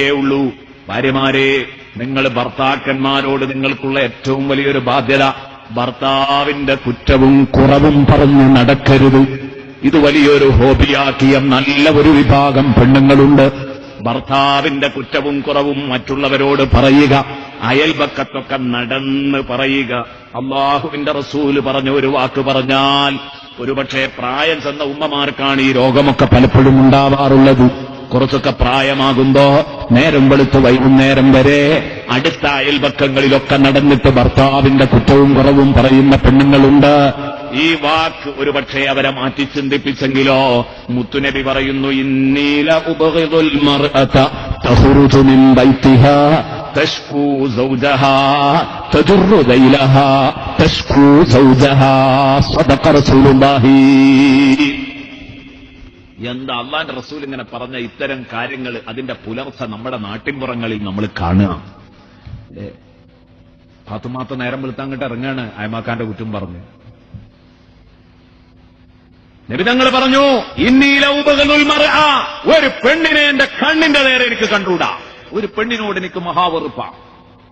ഉള്ളൂ. ഭാര്യമാരെ നിങ്ങൾ ഭർത്താക്കന്മാരോട് നിങ്ങൾക്കുള്ള ഏറ്റവും വലിയൊരു ബാധ്യത ഭർത്താവിന്റെ കുറ്റവും കുറവും പറഞ്ഞ് നടക്കരുത്. ഇത് വലിയൊരു ഹോബിയാക്കിയ നല്ല ഒരു വിഭാഗം പെണ്ണുങ്ങളുണ്ട്. ഭർത്താവിന്റെ കുറ്റവും കുറവും മറ്റുള്ളവരോട് പറയുക അയൽപക്കത്തൊക്കെ നടന്ന് പറയുക. അള്ളാഹുവിന്റെ റസൂൽ പറഞ്ഞ ഒരു വാക്ക് പറഞ്ഞാൽ ഒരുപക്ഷെ പ്രായം ചെന്ന ഉമ്മമാർക്കാണ് ഈ രോഗമൊക്കെ പലപ്പോഴും ഉണ്ടാവാറുള്ളത്. കുറച്ചൊക്കെ പ്രായമാകുമ്പോ നേരം വെളുത്ത് വൈകുന്നേരം വരെ അടുത്ത അയൽപക്കങ്ങളിലൊക്കെ നടന്നിട്ട് ഭർത്താവിന്റെ കുറ്റവും കുറവും പറയുന്ന പെണ്ണുങ്ങളുണ്ട്. ഈ വാക്ക് ഒരുപക്ഷെ അവരെ മാറ്റി ചിന്തിപ്പിച്ചെങ്കിലോ മുത്തുനബി പറയുന്നു ഇന്നീല ഉപഹിതുൽ എന്താ അള്ളാന്റെ റസൂൽ ഇങ്ങനെ പറഞ്ഞ ഇത്തരം കാര്യങ്ങൾ അതിന്റെ പുലർച്ച നമ്മുടെ നാട്ടിൻപുറങ്ങളിൽ നമ്മൾ കാണുക. പാത്തുമാത്ത നേരം വെളുത്താൻ കിട്ട ഇറങ്ങാണ് അയമാക്കാന്റെ കുറ്റം പറഞ്ഞു. നിബിതങ്ങൾ പറഞ്ഞു ഇന്നീല ഉപകലുൽ മർഅ ഒരു പെണ്ണിനെ എന്റെ കണ്ണിന്റെ നേരെ എനിക്ക് കണ്ടൂടാ ഒരു പെണ്ണിനോട് എനിക്ക് മഹാവെറുപ്പ.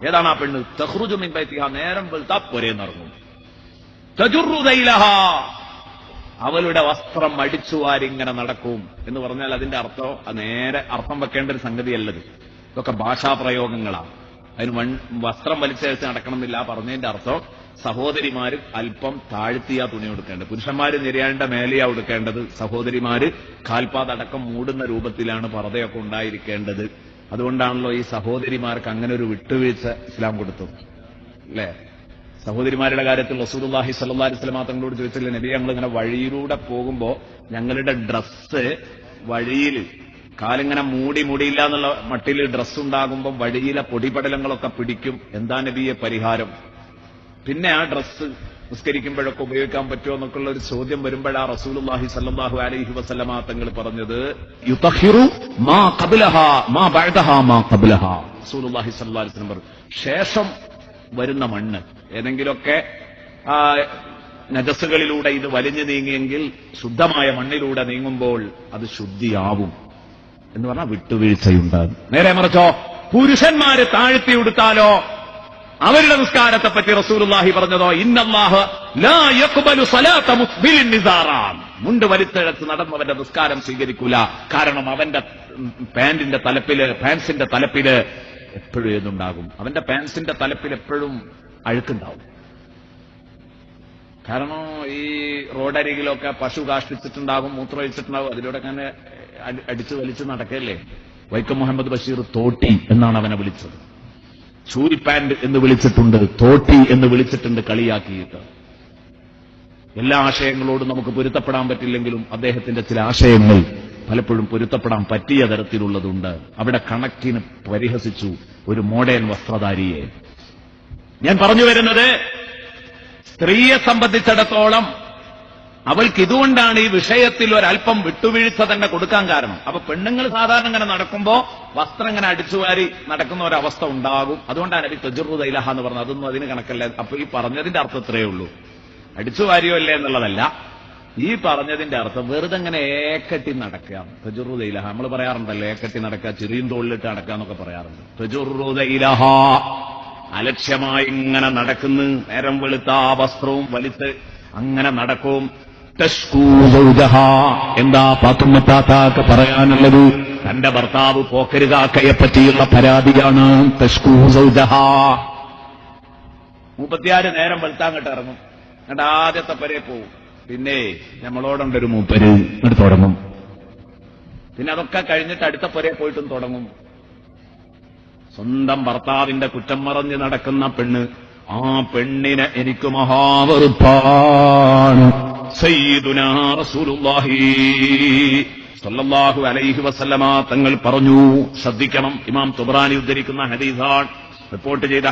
ഏതാണ് ആ പെണ്ണ്? തഹ്റുജുമിൻ ബൈത്തിഹ. നേരം വെളുത്താ പൊരേന്നിറങ്ങും അവളുടെ വസ്ത്രം അടിച്ചു വാരിങ്ങനെ നടക്കും എന്ന് പറഞ്ഞാൽ അതിന്റെ അർത്ഥം നേരെ അർത്ഥം വെക്കേണ്ട ഒരു സംഗതിയല്ലത്. ഇതൊക്കെ ഭാഷാപ്രയോഗങ്ങളാണ്. അതിന് വൺ വസ്ത്രം വലിച്ചഴിച്ച് നടക്കണമെന്നില്ല പറഞ്ഞതിന്റെ അർത്ഥം സഹോദരിമാര് അല്പം താഴ്ത്തിയാ തുണി കൊടുക്കേണ്ടത് പുരുഷന്മാര് നിരയാണ്ട മേലെയാ കൊടുക്കേണ്ടത് സഹോദരിമാര് കാൽപാതടക്കം മൂടുന്ന രൂപത്തിലാണ് പർദ്ദയൊക്കെ ഉണ്ടായിരിക്കേണ്ടത്. അതുകൊണ്ടാണല്ലോ ഈ സഹോദരിമാർക്ക് അങ്ങനെ ഒരു വിട്ടുവീഴ്ച ഇസ്ലാം കൊടുത്തത്. അല്ലേ? സഹോദരിമാരുടെ കാര്യത്തിൽ റസൂലുള്ളാഹി സ്വല്ലല്ലാഹി അലൈഹി വസല്ലം തങ്ങളോട് ചോദിച്ചില്ല നബി ഞങ്ങൾ ഇങ്ങനെ വഴിയിലൂടെ പോകുമ്പോ ഞങ്ങളുടെ ഡ്രസ്സ് വഴിയിൽ കാലിങ്ങനെ മൂടി മൂടിയില്ല എന്നുള്ള മട്ടിൽ ഡ്രസ്സ് ഉണ്ടാകുമ്പോൾ വഴിയിലെ പൊടിപടലങ്ങളൊക്കെ പിടിക്കും. എന്താ നബിയെ പരിഹാരം? പിന്നെ ആ ഡ്രസ്സ് നിസ്കരിക്കുമ്പോഴൊക്കെ ഉപയോഗിക്കാൻ പറ്റുമോ എന്നൊക്കെയുള്ള ഒരു ചോദ്യം വരുമ്പോഴാ റസൂലുള്ളാഹി സല്ലാഹു അലൈഹി വസ്ലമാ തങ്ങൾ പറഞ്ഞത് ശേഷം വരുന്ന മണ്ണ്. ഏതെങ്കിലുമൊക്കെ നജസ്സുകളിലൂടെ ഇത് വലിഞ്ഞു നീങ്ങിയെങ്കിൽ ശുദ്ധമായ മണ്ണിലൂടെ നീങ്ങുമ്പോൾ അത് ശുദ്ധിയാവും. എന്ന് പറഞ്ഞാൽ വിട്ടുവീഴ്ചയുണ്ടാകും. നേരെ മറിച്ചോ പുരുഷന്മാരെ താഴ്ത്തി ഉടുത്താലോ അവരുടെ നിസ്കാരത്തെ പറ്റി റസൂലുള്ളാഹി പറഞ്ഞതോ ഇന്നല്ലാഹ് മുണ്ട് വലിച്ചഴച്ച് നടന്നവന്റെ നിസ്കാരം സ്വീകരിക്കൂല. കാരണം അവന്റെ പാന്റിന്റെ തലപ്പിൽ പാൻസിന്റെ തലപ്പിൽ എപ്പോഴും ഏതുണ്ടാകും അവന്റെ പാൻസിന്റെ തലപ്പിൽ എപ്പോഴും അഴുക്കുണ്ടാവും. കാരണം ഈ റോഡരികിലൊക്കെ പശു കാഷ്ടിച്ചിട്ടുണ്ടാകും മൂത്രമൊഴിച്ചിട്ടുണ്ടാകും. അതിലൂടെ അങ്ങനെ അടി- അടിച്ചു വലിച്ചു നടക്കല്ലേ? വൈക്കം മുഹമ്മദ് ബഷീർ തോട്ടി എന്നാണ് അവനെ വിളിച്ചത്. ചൂരി പാൻഡ് എന്ന് വിളിച്ചിട്ടുണ്ട് തോട്ടി എന്ന് വിളിച്ചിട്ടുണ്ട് കളിയാക്കിയിട്ട്. എല്ലാ ആശയങ്ങളോടും നമുക്ക് പൊരുത്തപ്പെടാൻ പറ്റില്ലെങ്കിലും അദ്ദേഹത്തിന്റെ ചില ആശയങ്ങൾ പലപ്പോഴും പൊരുത്തപ്പെടാൻ പറ്റിയ തരത്തിലുള്ളതുണ്ട്. അവിടെ കണക്കിന് പരിഹസിച്ചു ഒരു മോഡേൺ വസ്ത്രധാരിയെ. ഞാൻ പറഞ്ഞു വരുന്നത് സ്ത്രീയെ സംബന്ധിച്ചിടത്തോളം അവൾക്ക് ഇതുകൊണ്ടാണ് ഈ വിഷയത്തിൽ ഒരല്പം വിട്ടുവീഴ്ച തന്നെ കൊടുക്കാൻ കാരണം. അപ്പൊ പെണ്ണുങ്ങൾ സാധാരണ ഇങ്ങനെ നടക്കുമ്പോ വസ്ത്രം ഇങ്ങനെ അടിച്ചുവാരി നടക്കുന്ന ഒരവസ്ഥ ഉണ്ടാകും. അതുകൊണ്ടാണ് നബി തെജുറു ദൈലഹ എന്ന് പറഞ്ഞത്. അതൊന്നും അതിന് കണക്കല്ല. അപ്പൊ ഈ പറഞ്ഞതിന്റെ അർത്ഥം ഇത്രയേ ഉള്ളൂ. അടിച്ചു വാരിയോ അല്ലേ എന്നുള്ളതല്ല. ഈ പറഞ്ഞതിന്റെ അർത്ഥം വെറുതെ ഇങ്ങനെ ഏക്കട്ടി നടക്കുക. തെജുറു ദൈലഹ നമ്മൾ പറയാറുണ്ടല്ലോ ഏക്കട്ടി നടക്കുക ചെറിയ തോളിലിട്ട് നടക്കുക എന്നൊക്കെ പറയാറുണ്ട്. തെജുറു ദൈലഹ അലക്ഷ്യമായി ഇങ്ങനെ നടക്കുന്നു. നേരം വെളുത്ത വസ്ത്രവും വലിത്ത് അങ്ങനെ നടക്കും. എന്താ പാത്തുമ്മത്താത്താക്ക് പറയാനുള്ളത്? തന്റെ ഭർത്താവ് പോക്കരുകാക്കയെ പറ്റിയുള്ള പരാതിയാണ്. മുപ്പത്തിയാറ് നേരം വെളുത്താങ്ങട്ട് ഇറങ്ങും. എന്നിട്ട് ആദ്യത്തെ പരേ പോവും. പിന്നെ നമ്മളോടുണ്ടൊരു മൂപ്പര് ഇങ്ങോട്ട് തുടങ്ങും. പിന്നെ അതൊക്കെ കഴിഞ്ഞിട്ട് അടുത്ത പൊരെ പോയിട്ടും തുടങ്ങും. സ്വന്തം ഭർത്താവിന്റെ കുറ്റം മറഞ്ഞ് നടക്കുന്ന പെണ്ണ് ആ പെണ്ണിനെ എനിക്ക് മഹാവെറുപ്പാണ്. സല്ലല്ലാഹു അലൈഹി വസല്ലമ തങ്ങൾ പറഞ്ഞു. ശ്രദ്ധിക്കണം. ഇമാം തുബ്രാനി ഉദ്ധരിക്കുന്ന ഹദീസാണ്. റിപ്പോർട്ട് ചെയ്ത